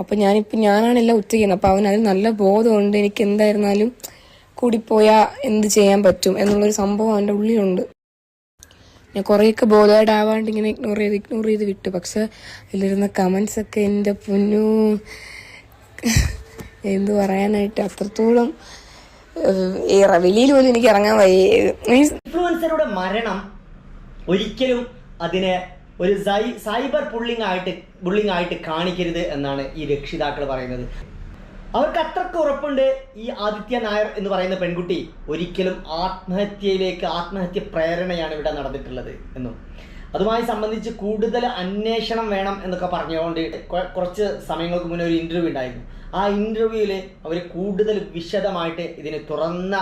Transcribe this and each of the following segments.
അപ്പം ഞാനാണ് ഞാനാണെല്ലാം ഉച്ച ചെയ്യുന്നത് അപ്പോൾ അവന് അതിൽ നല്ല ബോധമുണ്ട്. എനിക്ക് എന്തായിരുന്നാലും കൂടിപ്പോയാൽ എന്ത് ചെയ്യാൻ പറ്റും എന്നുള്ളൊരു സംഭവം അവന്റെ ഉള്ളിലുണ്ട്. ഞാൻ കുറേയൊക്കെ ബോധമായിട്ടാവാണ്ട് ഇങ്ങനെ ഇഗ്നോർ ചെയ്ത് ഇഗ്നോർ ചെയ്ത് വിട്ടു. പക്ഷെ അതിലിരുന്ന കമൻസ് ഒക്കെ എന്റെ പൊന്നു. എന്ത് പറയാനായിട്ട് അത്രത്തോളം വെളിയിൽ പോലും എനിക്ക് ഇറങ്ങാൻ വയ്യ. മീൻസ് ഇൻഫ്ലുവൻസറുടെ മരണം ഒരിക്കലും അതിനെ ഒരു സൈബർ പുള്ളിങ് ആയിട്ട് ബുള്ളിങ് ആയിട്ട് കാണിക്കരുത് എന്നാണ് ഈ രക്ഷിതാക്കൾ പറയുന്നത്. അവർക്ക് അത്രയ്ക്ക് ഉറപ്പുണ്ട് ഈ ആദിത്യ നായർ എന്ന് പറയുന്ന പെൺകുട്ടി ഒരിക്കലും ആത്മഹത്യയിലേക്ക് ആത്മഹത്യ പ്രേരണയാണ് ഇവിടെ നടന്നിട്ടുള്ളത് എന്നും. അതുമായി സംബന്ധിച്ച് കൂടുതൽ അന്വേഷണം വേണം എന്നൊക്കെ പറഞ്ഞുകൊണ്ട് കുറച്ച് സമയങ്ങൾക്ക് മുന്നേ ഒരു ഇന്റർവ്യൂ ഉണ്ടായിരുന്നു. ആ ഇന്റർവ്യൂവിൽ അവർ കൂടുതൽ വിശദമായിട്ട് ഇതിന് തുറന്ന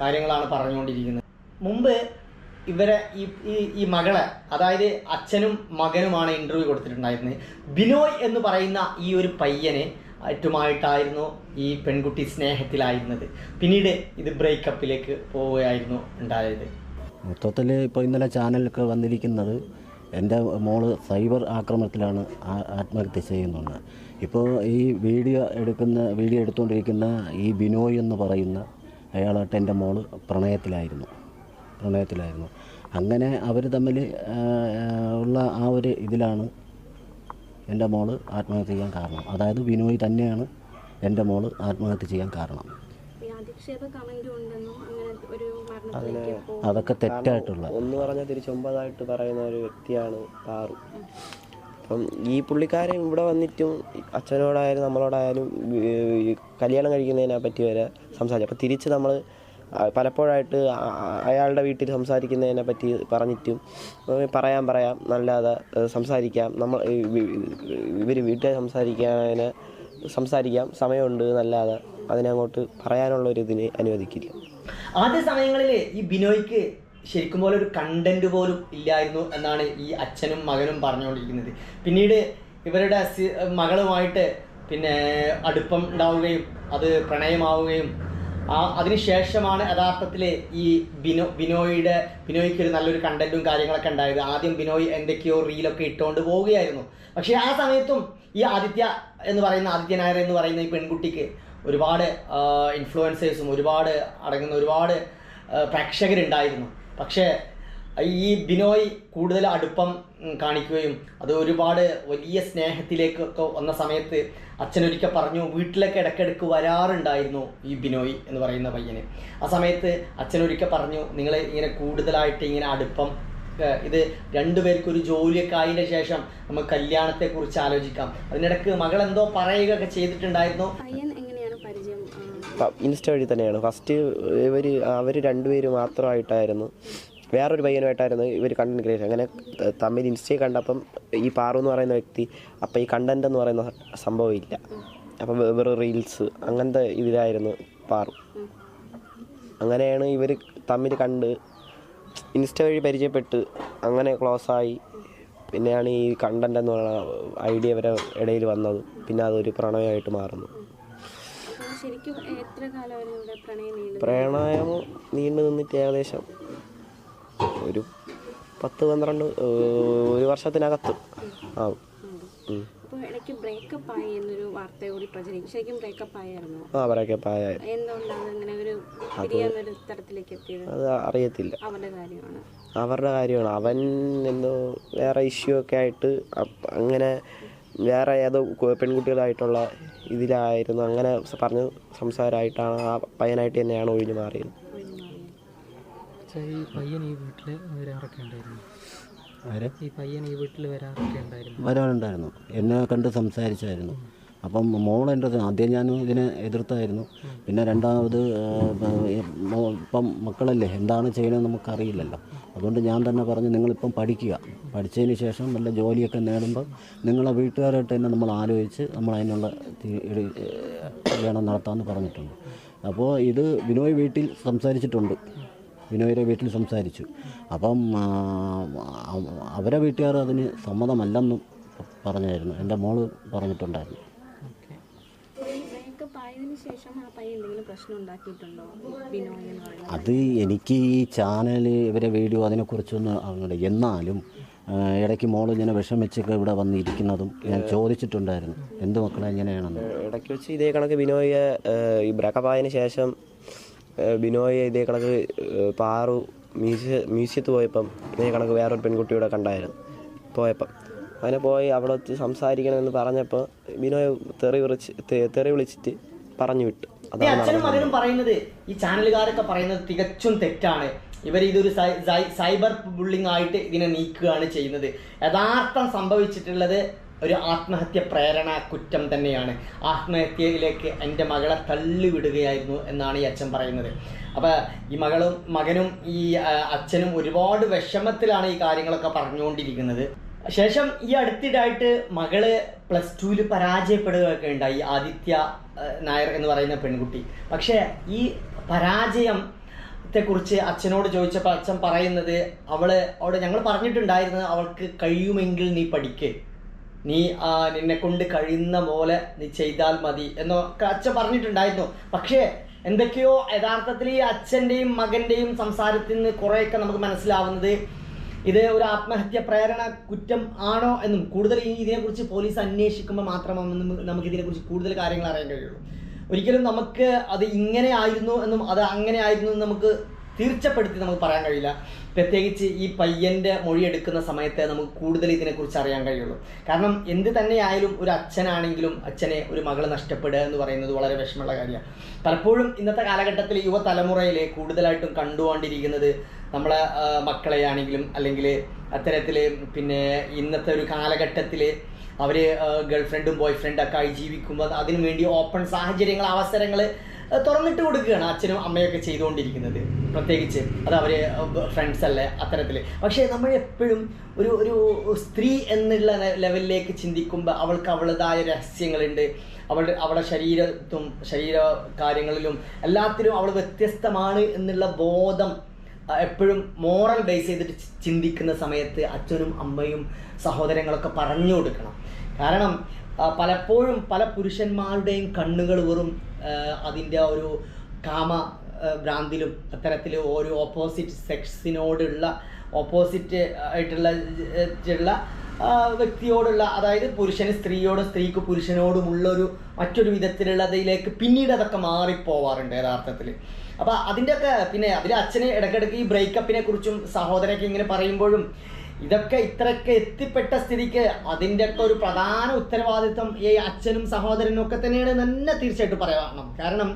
കാര്യങ്ങളാണ് പറഞ്ഞുകൊണ്ടിരിക്കുന്നത്. മുമ്പ് ഇവരെ ഈ ഈ മകളെ അതായത് അച്ഛനും മകനുമാണ് ഇന്റർവ്യൂ കൊടുത്തിട്ടുണ്ടായിരുന്നത്. ബിനോയ് എന്ന് പറയുന്ന ഈ ഒരു പയ്യനെ ആയിട്ടുമായിട്ടായിരുന്നു ഈ പെൺകുട്ടി സ്നേഹത്തിലായിരുന്നത്. പിന്നീട് ഇത് ബ്രേക്കപ്പിലേക്ക് പോവുകയായിരുന്നു ഉണ്ടായത്. മൊത്തത്തിൽ ഇപ്പോൾ ഇന്നലെ ചാനലൊക്കെ വന്നിരിക്കുന്നത് എന്റെ മോൾ സൈബർ ആക്രമണത്തിലാണ് ആത്മഹത്യ ചെയ്യുന്നുണ്ട് ഇപ്പോൾ ഈ വീഡിയോ എടുക്കുന്ന വീഡിയോ എടുത്തുകൊണ്ടിരിക്കുന്ന ഈ ബിനോയ് എന്ന് പറയുന്ന അയാളായിട്ട് എന്റെ മോൾ പ്രണയത്തിലായിരുന്നു. പ്രണയത്തിലായിരുന്നു. അങ്ങനെ അവർ തമ്മിൽ ഉള്ള ആ ഒരു ഇതിലാണ് എന്റെ മോൾ ആത്മഹത്യ ചെയ്യാൻ കാരണം. അതായത് വിനോയ് തന്നെയാണ് എന്റെ മോൾ ആത്മഹത്യ ചെയ്യാൻ കാരണം. ഈ അധിക്ഷേപ കമന്റും ഉണ്ടെന്നും അങ്ങനെ ഒരു മരണത്തിലേക്ക് പോകും അതൊക്കെ തെറ്റായിട്ടുള്ള ഒന്ന് പറഞ്ഞാൽ തിരിച്ചൊമ്പതായിട്ട് പറയുന്ന ഒരു വ്യക്തിയാണ് പാറു. അപ്പം ഈ പുള്ളിക്കാരൻ ഇവിടെ വന്നിട്ടും അച്ഛനോടായാലും നമ്മളോടായാലും കല്യാണം കഴിക്കുന്നതിനെ പറ്റി വരെ സംസാരിച്ചു അപ്പം തിരിച്ച് നമ്മൾ പലപ്പോഴായിട്ട് അയാളുടെ വീട്ടിൽ സംസാരിക്കുന്നതിനെ പറ്റി പറഞ്ഞിട്ടും പറയാം പറയാം നല്ലാതെ സംസാരിക്കാം. നമ്മൾ ഇവർ വീട്ടിൽ സംസാരിക്കാൻ സംസാരിക്കാം സമയമുണ്ട് നല്ലാതെ അതിനങ്ങോട്ട് പറയാനുള്ള ഒരു ഇതിന് അനുവദിക്കില്ല. ആദ്യ സമയങ്ങളിൽ ഈ ബിനോയ്ക്ക് ശരിക്കും പോലെ ഒരു കണ്ടന്റ് പോലും ഇല്ലായിരുന്നു എന്നാണ് ഈ അച്ഛനും മകനും പറഞ്ഞുകൊണ്ടിരിക്കുന്നത്. പിന്നീട് ഇവരുടെ മകളുമായിട്ട് പിന്നെ അടുപ്പം ഉണ്ടാവുകയും അത് പ്രണയമാവുകയും ആ അതിനുശേഷമാണ് യഥാർത്ഥത്തിൽ ഈ ബിനോ ബിനോയുടെ ബിനോയ്ക്ക് ഒരു നല്ലൊരു കണ്ടന്റും കാര്യങ്ങളൊക്കെ ഉണ്ടായത്. ആദ്യം ബിനോയ് എന്തൊക്കെയോ റീലൊക്കെ ഇട്ടുകൊണ്ട് പോവുകയായിരുന്നു. പക്ഷേ ആ സമയത്തും ഈ ആദിത്യ എന്ന് പറയുന്ന ആദിത്യ നായർ എന്ന് പറയുന്ന ഈ പെൺകുട്ടിക്ക് ഒരുപാട് ഇൻഫ്ലുവൻസേഴ്സും ഒരുപാട് അടങ്ങുന്ന ഒരുപാട് പ്രേക്ഷകരുണ്ടായിരുന്നു. പക്ഷേ ഈ ബിനോയ് കൂടുതൽ അടുപ്പം കാണിക്കുകയും അത് ഒരുപാട് വലിയ സ്നേഹത്തിലേക്കൊക്കെ വന്ന സമയത്ത് അച്ഛനൊരിക്കൽ പറഞ്ഞു വീട്ടിലൊക്കെ ഇടയ്ക്കിടയ്ക്ക് വരാറുണ്ടായിരുന്നു ഈ ബിനോയ് എന്ന് പറയുന്ന പയ്യന്. ആ സമയത്ത് അച്ഛനൊരിക്കൽ പറഞ്ഞു നിങ്ങൾ ഇങ്ങനെ കൂടുതലായിട്ട് ഇങ്ങനെ അടുപ്പം ഇത് രണ്ടുപേർക്കും ഒരു ജോലിയൊക്കെ ആയതിനു ശേഷം നമുക്ക് കല്യാണത്തെക്കുറിച്ച് ആലോചിക്കാം. അതിനിടയ്ക്ക് മകൾ എന്തോ പറയുകയൊക്കെ ചെയ്തിട്ടുണ്ടായിരുന്നു. ഇൻസ്റ്റ വഴി തന്നെയാണ്. ഫസ്റ്റ് ഇവർ അവർ രണ്ടുപേര് മാത്രമായിട്ടായിരുന്നു. വേറൊരു പയ്യനുമായിട്ടായിരുന്നു ഇവർ കണ്ടന്റ് ക്രിയേഷൻ അങ്ങനെ തമ്മിൽ ഇൻസ്റ്റയിൽ കണ്ടപ്പം ഈ പാറു എന്ന് പറയുന്ന വ്യക്തി അപ്പോൾ ഈ കണ്ടന്റ് എന്ന് പറയുന്ന സംഭവം ഇല്ല. അപ്പം വെറും റീൽസ് അങ്ങനത്തെ ഇതിലായിരുന്നു പാറു. അങ്ങനെയാണ് ഇവർ തമ്മിൽ കണ്ട് ഇൻസ്റ്റ വഴി പരിചയപ്പെട്ട് അങ്ങനെ ക്ലോസ് ആയി. പിന്നെയാണ് ഈ കണ്ടന്റ് എന്ന് പറയുന്ന ഐഡിയ വരെ ഇടയിൽ വന്നത്. പിന്നെ അതൊരു പ്രണയമായിട്ട് മാറുന്നു. പ്രണയം നീണ്ടു നിന്നിട്ട് ഏകദേശം ഒരു പത്ത് പന്ത്രണ്ട് ഒരു വർഷത്തിനകത്ത് ആവും. ഇടയ്ക്ക് ബ്രേക്കപ്പ് ആയി എന്നൊരു വാർത്ത കൂടി പ്രചരിക്കും. ശരിക്കും ബ്രേക്കപ്പ് ആ ബ്രേക്കപ്പ് എന്തുകൊണ്ടാണ് അങ്ങനെ ഒരു പിരിയാന്നൊരു തരത്തിലേക്ക് എത്തിയത്? അത് അറിയത്തില്ല. അവരുടെ കാര്യമാണ്. അവരുടെ കാര്യമാണ്. അവൻ എന്തോ വേറെ ഇഷ്യൂ ഒക്കെ ആയിട്ട് അങ്ങനെ വേറെ ഏതോ പെൺകുട്ടികളായിട്ടുള്ള ഇതിലായിരുന്നു. അങ്ങനെ പറഞ്ഞ് സംസാരമായിട്ടാണ് ആ പയ്യനായിട്ട് തന്നെയാണ് ഒഴിഞ്ഞു മാറിയത്. പക്ഷേ ഈ പയ്യൻ ഈ വീട്ടിൽ വരാറൊക്കെ ഉണ്ടായിരുന്നു. ആരെ? ഈ പയ്യൻ ഈ വീട്ടിൽ വരാറൊക്കെ ഉണ്ടായിരുന്നു. വരാറുണ്ടായിരുന്നു. എന്നെ കണ്ട് സംസാരിച്ചായിരുന്നു. അപ്പം മോൾ എന്റെ ആദ്യം ഞാൻ ഇതിനെ എതിർത്തായിരുന്നു. പിന്നെ രണ്ടാമത് ഇപ്പം മക്കളല്ലേ? എന്താണ് ചെയ്യണമെന്ന് നമുക്കറിയില്ലല്ലോ. അതുകൊണ്ട് ഞാൻ തന്നെ പറഞ്ഞു നിങ്ങളിപ്പം പഠിക്കുക. പഠിച്ചതിന് ശേഷം നല്ല ജോലിയൊക്കെ നേടുമ്പോൾ നിങ്ങളെ വീട്ടുകാരായിട്ട് തന്നെ നമ്മൾ ആലോചിച്ച് നമ്മൾ അതിനുള്ള കല്യാണം നടത്താമെന്ന് പറഞ്ഞിട്ടുണ്ട്. അപ്പോൾ ഇത് ബിനോയ് വീട്ടിൽ സംസാരിച്ചിട്ടുണ്ട്. വിനോയുടെ വീട്ടിൽ സംസാരിച്ചു. അപ്പം അവരെ വീട്ടുകാർ അതിന് സമ്മതമല്ലെന്നും പറഞ്ഞായിരുന്നു. എന്റെ മോൾ പറഞ്ഞിട്ടുണ്ടായിരുന്നു. ബ്രേക്കപ്പ് ആയതിനു ശേഷം ആ പയ്യൻ എന്തെങ്കിലും പ്രശ്നം ഉണ്ടാക്കിയിട്ടുണ്ടോ? ബിനോയ് എന്ന് അത് എനിക്ക് ഈ ചാനൽ ഇവരെ വീഡിയോ അതിനെക്കുറിച്ചൊന്നും അറിഞ്ഞില്ല എന്നാലും ഇടയ്ക്ക് മോൾ ഇങ്ങനെ വിഷമിച്ചൊക്കെ ഇവിടെ വന്നിരിക്കുന്നതും ഞാൻ ചോദിച്ചിട്ടുണ്ടായിരുന്നു. എന്ത് മക്കളെ എങ്ങനെയാണെന്ന്. ഇടയ്ക്ക് വെച്ച് ഇതേ കണക്ക് ബിനോയെ ഈ ബ്രേക്കപ്പ് ആയതിനു ശേഷം ബിനോയെ ഇതേ കണക്ക് പാറു മ്യൂസിയ മ്യൂസിയത്ത് പോയപ്പം ഇതേ കണക്ക് വേറൊരു പെൺകുട്ടിയുടെ കണ്ടായിരുന്നു. പോയപ്പം. അങ്ങനെ പോയി അവിടെ വെച്ച് സംസാരിക്കണമെന്ന് പറഞ്ഞപ്പോൾ ബിനോയ് തെറി വിളിച്ച് തെറി വിളിച്ചിട്ട് പറഞ്ഞു വിട്ടു. അതാണ് അച്ഛനും അതിനും പറയുന്നത് ഈ ചാനലുകാരൊക്കെ പറയുന്നത് തികച്ചും തെറ്റാണ്. ഇവർ ഇതൊരു സൈബർ ബുള്ളിംഗ് ആയിട്ട് ഇതിനെ നീക്കുകയാണ് ചെയ്യുന്നത്. യഥാർത്ഥം സംഭവിച്ചിട്ടുള്ളത് ഒരു ആത്മഹത്യ പ്രേരണ കുറ്റം തന്നെയാണ്. ആത്മഹത്യയിലേക്ക് എന്റെ മകളെ തള്ളിവിടുകയായിരുന്നു എന്നാണ് ഈ അച്ഛൻ പറയുന്നത്. അപ്പോൾ ഈ മകളും മകനും ഈ അച്ഛനും ഒരുപാട് വിഷമത്തിലാണ് ഈ കാര്യങ്ങളൊക്കെ പറഞ്ഞുകൊണ്ടിരിക്കുന്നത്. ശേഷം ഈ അടുത്തിടായിട്ട് മകൾ പ്ലസ് ടുവിൽ പരാജയപ്പെടുകയൊക്കെ ഉണ്ടായി. ആദിത്യ നായർ എന്ന് പറയുന്ന പെൺകുട്ടി. പക്ഷേ ഈ പരാജയം കുറിച്ച് അച്ഛനോട് ചോദിച്ചപ്പോൾ അച്ഛൻ പറയുന്നത് അവൾ അവിടെ ഞങ്ങൾ പറഞ്ഞിട്ടുണ്ടായിരുന്നത് അവൾക്ക് കഴിയുമെങ്കിൽ നീ പഠിക്ക്. നീ ആ, നിന്നെ കൊണ്ട് കഴിയുന്ന പോലെ നീ ചെയ്താൽ മതി എന്നൊക്കെ അച്ഛൻ പറഞ്ഞിട്ടുണ്ടായിരുന്നു. പക്ഷേ എന്തൊക്കെയോ യഥാർത്ഥത്തിൽ ഈ അച്ഛന്റെയും മകന്റെയും സംസാരത്തിൽ നിന്ന് കുറേയൊക്കെ നമുക്ക് മനസ്സിലാവുന്നത് ഇത് ഒരു ആത്മഹത്യ പ്രേരണ കുറ്റം ആണോ എന്നും കൂടുതൽ ഈ ഇതിനെക്കുറിച്ച് പോലീസ് അന്വേഷിക്കുമ്പോൾ മാത്രമാണ് നമുക്ക് ഇതിനെക്കുറിച്ച് കൂടുതൽ കാര്യങ്ങൾ അറിയാൻ കഴിയുള്ളൂ. ഒരിക്കലും നമുക്ക് അത് ഇങ്ങനെ ആയിരുന്നു എന്നും അത് അങ്ങനെ ആയിരുന്നു എന്നും നമുക്ക് തീർച്ചപ്പെടുത്തി നമുക്ക് പറയാൻ കഴിയില്ല. പ്രത്യേകിച്ച് ഈ പയ്യന്റെ മൊഴി എടുക്കുന്ന സമയത്ത് നമുക്ക് കൂടുതൽ ഇതിനെക്കുറിച്ച് അറിയാൻ കഴിയുള്ളൂ. കാരണം എന്ത് തന്നെയായാലും ഒരു അച്ഛനാണെങ്കിലും അച്ഛനെ ഒരു മകൾ നഷ്ടപ്പെടുക എന്ന് പറയുന്നത് വളരെ വിഷമമുള്ള കാര്യമാണ്. പലപ്പോഴും ഇന്നത്തെ കാലഘട്ടത്തിൽ യുവതലമുറയിൽ കൂടുതലായിട്ടും കണ്ടുകൊണ്ടിരിക്കുന്നത് നമ്മളെ മക്കളെ ആണെങ്കിലും അല്ലെങ്കിൽ അത്തരത്തിൽ പിന്നെ ഇന്നത്തെ ഒരു കാലഘട്ടത്തിൽ അവർ ബോയ് ഫ്രണ്ടും ഒക്കെ ആയി ജീവിക്കുമ്പോൾ അതിനു വേണ്ടി ഓപ്പൺ സാഹചര്യങ്ങൾ അവസരങ്ങൾ തുറന്നിട്ട് കൊടുക്കുകയാണ് അച്ഛനും അമ്മയൊക്കെ ചെയ്തുകൊണ്ടിരിക്കുന്നത്. പ്രത്യേകിച്ച് അത് അവർ ഫ്രണ്ട്സ് അല്ലേ അത്തരത്തിൽ പക്ഷേ നമ്മൾ എപ്പോഴും ഒരു ഒരു സ്ത്രീ എന്നുള്ള ലെവലിലേക്ക് ചിന്തിക്കുമ്പോൾ അവൾക്ക് അവളുടേതായ രഹസ്യങ്ങളുണ്ട്. അവളുടെ അവളുടെ ശരീരത്തും ശരീര കാര്യങ്ങളിലും എല്ലാത്തിലും അവൾ വ്യത്യസ്തമാണ് എന്നുള്ള ബോധം എപ്പോഴും മോറൽ ബേസ് ചെയ്തിട്ട് ചിന്തിക്കുന്ന സമയത്ത് അച്ഛനും അമ്മയും സഹോദരങ്ങളൊക്കെ പറഞ്ഞു കൊടുക്കണം. കാരണം പലപ്പോഴും പല പുരുഷന്മാരുടെയും കണ്ണുകൾ വെറും അതിന്റെ ഒരു കാമ ഭ്രാന്തിലും അത്തരത്തിൽ ഒരു ഓപ്പോസിറ്റ് സെക്സിനോടുള്ള ഓപ്പോസിറ്റ് ആയിട്ടുള്ള വ്യക്തിയോടുള്ള അതായത് പുരുഷന് സ്ത്രീയോടും സ്ത്രീക്ക് പുരുഷനോടുമുള്ള ഒരു മറ്റൊരു വിധത്തിലുള്ളതിലേക്ക് പിന്നീട് അതൊക്കെ മാറിപ്പോവാറുണ്ട് യഥാർത്ഥത്തിൽ അപ്പോൾ അതിന്റെയൊക്കെ പിന്നെ അതിൽ അച്ഛന് ഇടയ്ക്കിടയ്ക്ക് ഈ ബ്രേക്കപ്പിനെ കുറിച്ചും സഹോദരൊക്കെ ഇങ്ങനെ പറയുമ്പോഴും ഇതൊക്കെ ഇത്രയൊക്കെ എത്തിപ്പെട്ട സ്ഥിതിക്ക് അതിന്റെ ഒക്കെ ഒരു പ്രധാന ഉത്തരവാദിത്വം ഈ അച്ഛനും സഹോദരനും ഒക്കെ തന്നെയാണ് തന്നെ തീർച്ചയായിട്ടും പറയണം കാരണം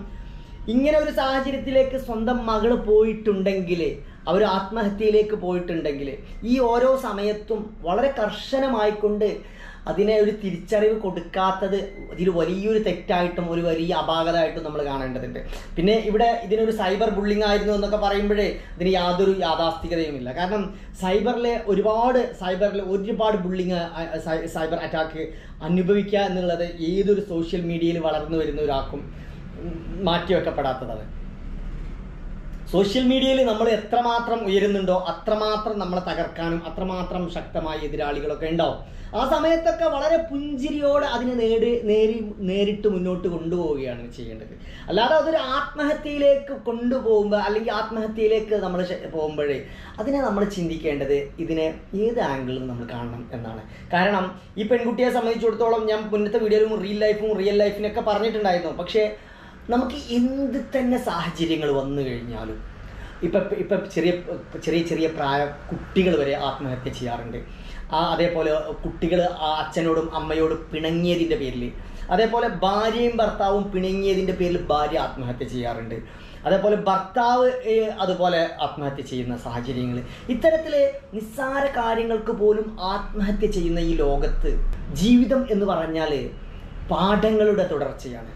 ഇങ്ങനെ ഒരു സാഹചര്യത്തിലേക്ക് സ്വന്തം മകൾ പോയിട്ടുണ്ടെങ്കിൽ അവർ ആത്മഹത്യയിലേക്ക് പോയിട്ടുണ്ടെങ്കിൽ ഈ ഓരോ സമയത്തും വളരെ കർശനമായിക്കൊണ്ട് അതിനെ ഒരു തിരിച്ചറിവ് കൊടുക്കാത്തത് ഇതിൽ വലിയൊരു തെറ്റായിട്ടും ഒരു വലിയ അപാകതമായിട്ടും നമ്മൾ കാണേണ്ടതുണ്ട്. പിന്നെ ഇവിടെ ഇതിനൊരു സൈബർ ബുള്ളിംഗ് ആയിരുന്നു എന്നൊക്കെ പറയുമ്പോഴേ ഇതിന് യാതൊരു യാഥാസ്ഥികതയുമില്ല കാരണം സൈബറിലെ ഒരുപാട് സൈബറിൽ ഒരുപാട് ബുള്ളിങ് സൈബർ അറ്റാക്ക് അനുഭവിക്കുക എന്നുള്ളത് ഏതൊരു സോഷ്യൽ മീഡിയയിൽ വളർന്നു വരുന്ന ഒരാൾക്കും മാറ്റിവെക്കപ്പെടാത്തതാണ്. സോഷ്യൽ മീഡിയയിൽ നമ്മൾ എത്രമാത്രം ഉയരുന്നുണ്ടോ അത്രമാത്രം നമ്മളെ തകർക്കാനും അത്രമാത്രം ശക്തമായ എതിരാളികളൊക്കെ ഉണ്ടാവും. ആ സമയത്തൊക്കെ വളരെ പുഞ്ചിരിയോടെ അതിനെ നേടി നേരി നേരിട്ട് മുന്നോട്ട് കൊണ്ടുപോവുകയാണ് ചെയ്യേണ്ടത്. അല്ലാതെ അതൊരു ആത്മഹത്യയിലേക്ക് കൊണ്ടുപോകുമ്പോൾ അല്ലെങ്കിൽ ആത്മഹത്യയിലേക്ക് നമ്മൾ പോകുമ്പോഴേ അതിനെ നമ്മൾ ചിന്തിക്കേണ്ടത് ഇതിനെ ഏത് ആംഗിളിൽ നമ്മൾ കാണണം എന്നാണ്. കാരണം ഈ പെൺകുട്ടിയെ സംബന്ധിച്ചിടത്തോളം ഞാൻ മുന്നത്തെ വീഡിയോയിലും റിയൽ ലൈഫും റിയൽ ലൈഫിനൊക്കെ പറഞ്ഞിട്ടുണ്ടായിരുന്നു. പക്ഷേ നമുക്ക് എന്ത് തന്നെ സാഹചര്യങ്ങൾ വന്നു കഴിഞ്ഞാലും ഇപ്പം ഇപ്പം ചെറിയ ചെറിയ ചെറിയ പ്രായ കുട്ടികൾ വരെ ആത്മഹത്യ ചെയ്യാറുണ്ട്. ആ അതേപോലെ കുട്ടികൾ ആ അച്ഛനോടും അമ്മയോടും പിണങ്ങിയതിന്റെ പേരിൽ അതേപോലെ ഭാര്യയും ഭർത്താവും പിണങ്ങിയതിന്റെ പേരിൽ ഭാര്യ ആത്മഹത്യ ചെയ്യാറുണ്ട്. അതേപോലെ ഭർത്താവ് അതുപോലെ ആത്മഹത്യ ചെയ്യുന്ന സാഹചര്യങ്ങൾ. ഇത്തരത്തിൽ നിസ്സാര കാര്യങ്ങൾക്ക് പോലും ആത്മഹത്യ ചെയ്യുന്ന ഈ ലോകത്ത് ജീവിതം എന്ന് പറഞ്ഞാൽ പാഠങ്ങളുടെ തുടർച്ചയാണ്.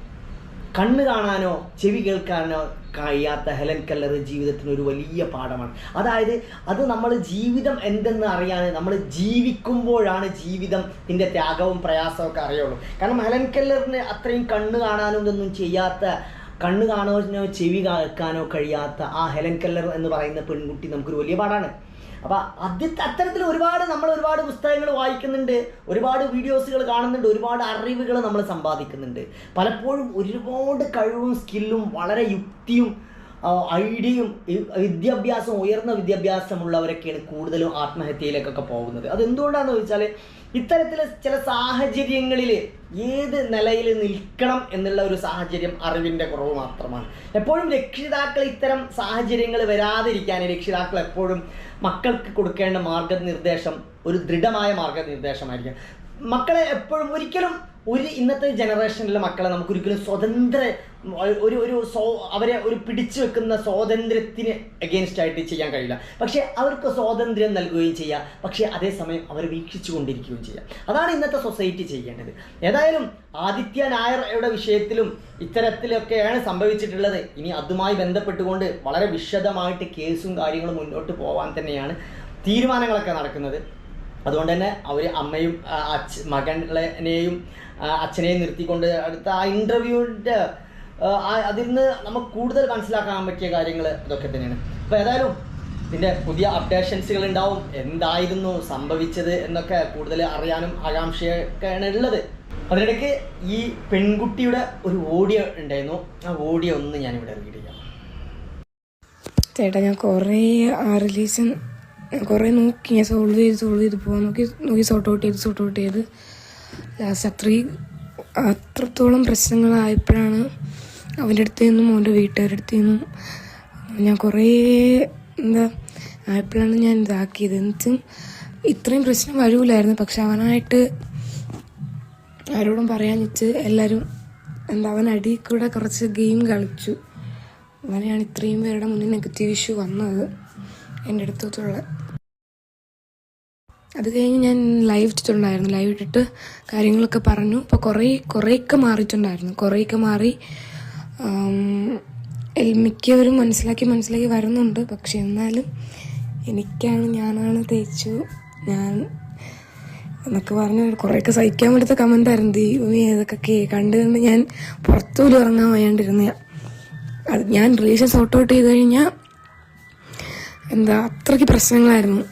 കണ്ണ് കാണാനോ ചെവി കേൾക്കാനോ കഴിയാത്ത ഹെലൻ കല്ലർ ജീവിതത്തിന് ഒരു വലിയ പാഠമാണ്. അതായത് അത് നമ്മൾ ജീവിതം എന്തെന്ന് അറിയാൻ നമ്മൾ ജീവിക്കുമ്പോഴാണ് ജീവിതത്തിന്റെ ത്യാഗവും പ്രയാസവും ഒക്കെ അറിയുള്ളൂ. കാരണം ഹെലൻ കല്ലറിന് അത്രയും കണ്ണ് കാണാനോ ഇതൊന്നും ചെയ്യാത്ത കണ്ണ് കാണാനോ ചെവി കേൾക്കാനോ കഴിയാത്ത ആ ഹെലൻ കല്ലർ എന്ന് പറയുന്ന പെൺകുട്ടി നമുക്കൊരു വലിയ പാടാണ് അപ്പൊ അത് അത്തരത്തിൽ ഒരുപാട് നമ്മൾ ഒരുപാട് പുസ്തകങ്ങൾ വായിക്കുന്നുണ്ട് ഒരുപാട് വീഡിയോസുകൾ കാണുന്നുണ്ട് ഒരുപാട് അറിവുകൾ നമ്മൾ സമ്പാദിക്കുന്നുണ്ട്. പലപ്പോഴും ഒരുപാട് കഴിവും സ്കില്ലും വളരെ യുക്തിയും ആ, ഡിയും വിദ്യാഭ്യാസം ഉയർന്ന വിദ്യാഭ്യാസമുള്ളവരൊക്കെയാണ് കൂടുതലും ആത്മഹത്യയിലേക്കൊക്കെ പോകുന്നത്. അതെന്തുകൊണ്ടാണെന്ന് ചോദിച്ചാൽ ഇത്തരത്തിലെ ചില സാഹചര്യങ്ങളിൽ ഏത് നിലയിൽ നിൽക്കണം എന്നുള്ള ഒരു സാഹചര്യം അറിവിന്റെ കുറവ് മാത്രമാണ്. എപ്പോഴും രക്ഷിതാക്കൾ ഇത്തരം സാഹചര്യങ്ങൾ വരാതിരിക്കാൻ രക്ഷിതാക്കൾ എപ്പോഴും മക്കൾക്ക് കൊടുക്കേണ്ട മാർഗനിർദ്ദേശം ഒരു ദൃഢമായ മാർഗനിർദ്ദേശമായിരിക്കും. മക്കളെ എപ്പോഴും ഒരിക്കലും ഒരു ഇന്നത്തെ ജനറേഷനിലെ മക്കളെ നമുക്കൊരിക്കലും സ്വതന്ത്ര ഒരു ഒരു സോ അവരെ ഒരു പിടിച്ചു വെക്കുന്ന സ്വാതന്ത്ര്യത്തിന് അഗേൻസ്റ്റ് ആയിട്ട് ചെയ്യാൻ കഴിയില്ല. പക്ഷേ അവർക്ക് സ്വാതന്ത്ര്യം നൽകുകയും ചെയ്യാം. പക്ഷേ അതേസമയം അവർ വീക്ഷിച്ചു കൊണ്ടിരിക്കുകയും ചെയ്യാം. അതാണ് ഇന്നത്തെ സൊസൈറ്റി ചെയ്യേണ്ടത്. ഏതായാലും ആദിത്യ നായരുടെ വിഷയത്തിലും ഇത്തരത്തിലൊക്കെയാണ് സംഭവിച്ചിട്ടുള്ളത്. ഇനി അതുമായി ബന്ധപ്പെട്ടുകൊണ്ട് വളരെ വിശദമായിട്ട് കേസും കാര്യങ്ങളും മുന്നോട്ട് പോകാൻ തന്നെയാണ് തീരുമാനങ്ങളൊക്കെ നടക്കുന്നത്. അതുകൊണ്ട് തന്നെ അവർ അമ്മയും അച്ഛ മകനെയും അച്ഛനെയും നിർത്തിക്കൊണ്ട് അടുത്ത ആ ഇന്റർവ്യൂവിന്റെ അതിൽ നിന്ന് നമുക്ക് കൂടുതൽ മനസ്സിലാക്കാൻ പറ്റിയ കാര്യങ്ങൾ ഇതൊക്കെ തന്നെയാണ്. അപ്പോൾ ഏതായാലും ഇതിന്റെ പുതിയ അപ്ഡേഷൻസുകൾ ഉണ്ടാവും. എന്തായിരുന്നു സംഭവിച്ചത് എന്നൊക്കെ കൂടുതൽ അറിയാനും ആകാംക്ഷയൊക്കെയാണ് ഉള്ളത്. അതിനിടയ്ക്ക് ഈ പെൺകുട്ടിയുടെ ഒരു ഓഡിയോ ഉണ്ടായിരുന്നു. ആ ഓഡിയോ ഒന്ന് ഞാൻ ഇവിടെ റീഡ് ചെയ്യാം. ചേട്ടാ ഞാൻ കുറേ ആ റിലീസൻ കുറേ നോക്കി. ഞാൻ സോൾവ് ചെയ്ത് സോൾവ് ചെയ്ത് പോകാൻ നോക്കി. നോക്കി സോർട്ട് ഔട്ട് ചെയ്ത് സോർട്ട് ഔട്ട് ചെയ്ത്. ലാസ്റ്റ് അത്രയും അത്രത്തോളം പ്രശ്നങ്ങളായപ്പോഴാണ് അവന്റെ അടുത്ത് നിന്നും അവന്റെ വീട്ടുകാരുടെ അടുത്ത് നിന്നും ഞാൻ കുറേ എന്താ ആയപ്പോഴാണ് ഞാൻ ഇതാക്കിയത്. എന്നിട്ടും ഇത്രയും പ്രശ്നം വരൂലായിരുന്നു. പക്ഷെ അവനായിട്ട് ആരോടും പറയാൻ വെച്ച് എല്ലാവരും എന്താ അവൻ അടി കൂടെ കുറച്ച് ഗെയിം കളിച്ചു. അങ്ങനെയാണ് ഇത്രയും പേരുടെ മുന്നിൽ നെഗറ്റീവ് ഇഷ്യൂ വന്നത് എന്റെ അടുത്തുള്ള അത് കഴിഞ്ഞ് ഞാൻ ലൈവ് ഇട്ടിട്ടുണ്ടായിരുന്നു. ലൈവ് ഇട്ടിട്ട് കാര്യങ്ങളൊക്കെ പറഞ്ഞു. അപ്പോൾ കുറേ കുറേയൊക്കെ മാറിയിട്ടുണ്ടായിരുന്നു. കുറേയൊക്കെ മാറി മിക്കവരും മനസ്സിലാക്കി മനസ്സിലാക്കി വരുന്നുണ്ട്. പക്ഷെ എന്നാലും എനിക്കാണ് ഞാനാണ് തേച്ചു. ഞാൻ എന്നൊക്കെ പറഞ്ഞ് കുറേയൊക്കെ സഹിക്കാൻ പറ്റാത്ത കമന്റ് ആയിരുന്നു. ദൈവമേ കേ- കണ്ട് കണ്ട് ഞാൻ പുറത്തുപോലും ഇറങ്ങാൻ വയ്യാണ്ടിരുന്ന അത് ഞാൻ റിലേഷൻ സോർട്ട് ഔട്ട് ചെയ്ത് കഴിഞ്ഞാൽ എന്താ അത്രയ്ക്ക് പ്രശ്നങ്ങളായിരുന്നു.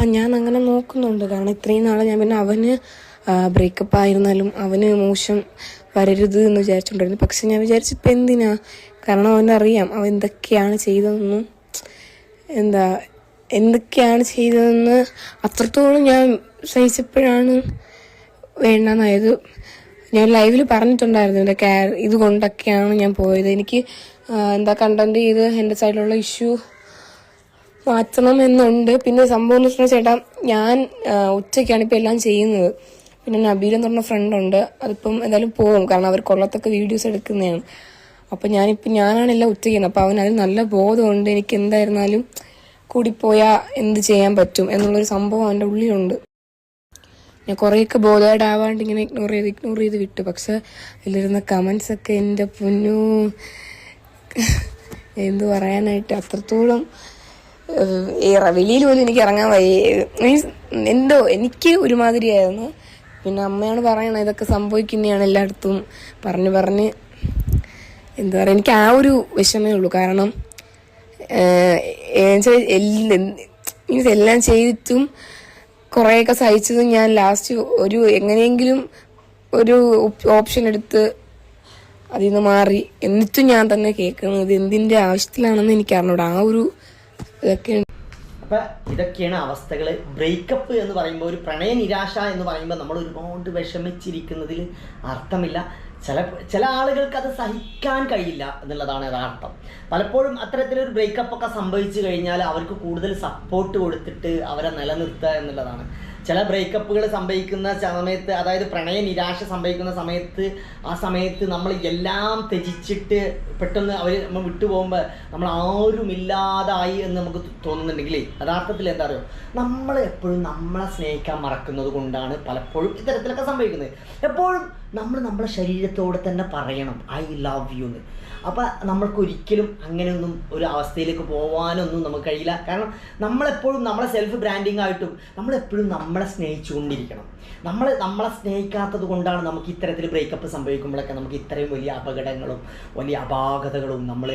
ആ ഞാൻ അങ്ങനെ നോക്കുന്നുണ്ട്. കാരണം ഇത്രയും നാളെ ഞാൻ പിന്നെ അവന് ബ്രേക്കപ്പ് ആയിരുന്നാലും അവന് മോശം വരരുത് എന്ന് വിചാരിച്ചുകൊണ്ടിരുന്നു പക്ഷെ ഞാൻ വിചാരിച്ചിപ്പോൾ എന്തിനാ? കാരണം അവനറിയാം അവൻ എന്തൊക്കെയാണ് ചെയ്തതെന്നും എന്താ എന്തൊക്കെയാണ് ചെയ്തതെന്ന് അത്രത്തോളം ഞാൻ സഹിച്ചപ്പോഴാണ് വേണ്ടെന്നായത്. ഞാൻ ലൈവിൽ പറഞ്ഞിട്ടുണ്ടായിരുന്നു എന്റെ കെയർ ഇതുകൊണ്ടൊക്കെയാണ് ഞാൻ പോയത്. എനിക്ക് എന്താ കണ്ടന്റ് ചെയ്ത് എന്റെ സൈഡിലുള്ള ഇഷ്യൂ മാറ്റണം എന്നുണ്ട്. പിന്നെ സംഭവം എന്ന് വെച്ചാൽ ചേട്ടാ ഞാൻ ഉച്ചയ്ക്കാണ് ഇപ്പം എല്ലാം ചെയ്യുന്നത്. പിന്നെ നബീൽ എന്ന് പറഞ്ഞ ഫ്രണ്ട് ഉണ്ട്. അതിപ്പം എന്തായാലും പോകും കാരണം അവർ കൊള്ളത്തൊക്കെ വീഡിയോസ് എടുക്കുന്നതാണ്. അപ്പം ഞാനിപ്പം ഞാനാണ് എല്ലാം ഉച്ച ചെയ്യുന്നത് അപ്പം അവനതിൽ അതിൽ നല്ല ബോധമുണ്ട്. എനിക്ക് എന്തായിരുന്നാലും കൂടിപ്പോയാൽ എന്ത് ചെയ്യാൻ പറ്റും എന്നുള്ളൊരു സംഭവം അവന്റെ ഉള്ളിലുണ്ട്. ഞാൻ കുറേയൊക്കെ ബോധമായിട്ട് ആവാണ്ട് ഇങ്ങനെ ഇഗ്നോർ ചെയ്ത് ഇഗ്നോർ ചെയ്ത് വിട്ടു. പക്ഷെ അതിലിരുന്ന കമൻസൊക്കെ എന്റെ പൊന്നു. എന്ത് പറയാനായിട്ട് അത്രത്തോളം വെളിയിൽ പോലും എനിക്ക് ഇറങ്ങാൻ വയ്യ. മീൻസ് എന്തോ എനിക്ക് ഒരുമാതിരിയായിരുന്നു. പിന്നെ അമ്മയാണ് പറയണത് ഇതൊക്കെ സംഭവിക്കുന്നതാണ് എല്ലായിടത്തും. പറഞ്ഞ് പറഞ്ഞ് എന്താ പറയുക എനിക്ക് ആ ഒരു വിഷമേ ഉള്ളൂ. കാരണം മീൻസ് എല്ലാം ചെയ്തിട്ടും കുറേയൊക്കെ സഹിച്ചതും ഞാൻ ലാസ്റ്റ് ഒരു എങ്ങനെയെങ്കിലും ഒരു ഓപ്ഷൻ എടുത്ത് അതിൽ നിന്ന് മാറി. എന്നിട്ടും ഞാൻ തന്നെ കേൾക്കണം ഇത് എന്തിന്റെ ആവശ്യത്തിലാണെന്ന് എനിക്ക് അറിഞ്ഞൂടാ ആ ഒരു ഇതൊക്കെ അപ്പൊ ഇതൊക്കെയാണ് അവസ്ഥകൾ ബ്രേക്കപ്പ് എന്ന് പറയുമ്പോൾ ഒരു പ്രണയ നിരാശ എന്ന് പറയുമ്പോൾ നമ്മൾ ഒരുപാട് വിഷമിച്ചിരിക്കുന്നതിൽ അർത്ഥമില്ല. ചില ചില ആളുകൾക്ക് അത് സഹിക്കാൻ കഴിയില്ല എന്നുള്ളതാണ് യഥാർത്ഥം. പലപ്പോഴും അത്തരത്തിലൊരു ബ്രേക്കപ്പ് ഒക്കെ സംഭവിച്ചു കഴിഞ്ഞാൽ അവർക്ക് കൂടുതൽ സപ്പോർട്ട് കൊടുത്തിട്ട് അവരെ നിലനിർത്തുക എന്നുള്ളതാണ്. ചില ബ്രേക്കപ്പുകൾ സംഭവിക്കുന്ന സമയത്ത് അതായത് പ്രണയ നിരാശ സംഭവിക്കുന്ന സമയത്ത് ആ സമയത്ത് നമ്മൾ എല്ലാം ത്യജിച്ചിട്ട് പെട്ടെന്ന് അവർ നമ്മൾ വിട്ടുപോകുമ്പോൾ നമ്മൾ ആരുമില്ലാതായി എന്ന് നമുക്ക് തോന്നുന്നുണ്ടെങ്കിൽ യഥാർത്ഥത്തിൽ എന്താ പറയുക നമ്മൾ എപ്പോഴും നമ്മളെ സ്നേഹിക്കാൻ മറക്കുന്നത് കൊണ്ടാണ് പലപ്പോഴും ഇത്തരത്തിലൊക്കെ സംഭവിക്കുന്നത്. എപ്പോഴും നമ്മൾ നമ്മുടെ ശരീരത്തോടെ തന്നെ പറയണം. ഐ ലവ് യു എന്ന്. അപ്പം നമ്മൾക്ക് ഒരിക്കലും അങ്ങനെയൊന്നും ഒരു അവസ്ഥയിലേക്ക് പോകാനൊന്നും നമുക്ക് കഴിയില്ല. കാരണം നമ്മളെപ്പോഴും നമ്മളെ സെൽഫ് ബ്രാൻഡിങ് ആയിട്ടും നമ്മളെപ്പോഴും നമ്മളെ സ്നേഹിച്ചുകൊണ്ടിരിക്കണം. നമ്മൾ നമ്മളെ സ്നേഹിക്കാത്തത് കൊണ്ടാണ് നമുക്ക് ഇത്തരത്തിൽ ബ്രേക്കപ്പ് സംഭവിക്കുമ്പോഴൊക്കെ നമുക്ക് ഇത്രയും വലിയ അപകടങ്ങളും വലിയ അപാകതകളും നമ്മൾ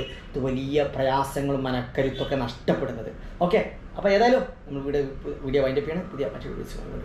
വലിയ പ്രയാസങ്ങളും മനക്കരുത്തൊക്കെ നഷ്ടപ്പെടുന്നത്. ഓക്കെ അപ്പോൾ ഏതായാലും നമ്മൾ വീഡിയോ വീഡിയോ വൈൻഡപ്പ് ചെയ്യണം. പുതിയ മറ്റൊരു വീഡിയോസ്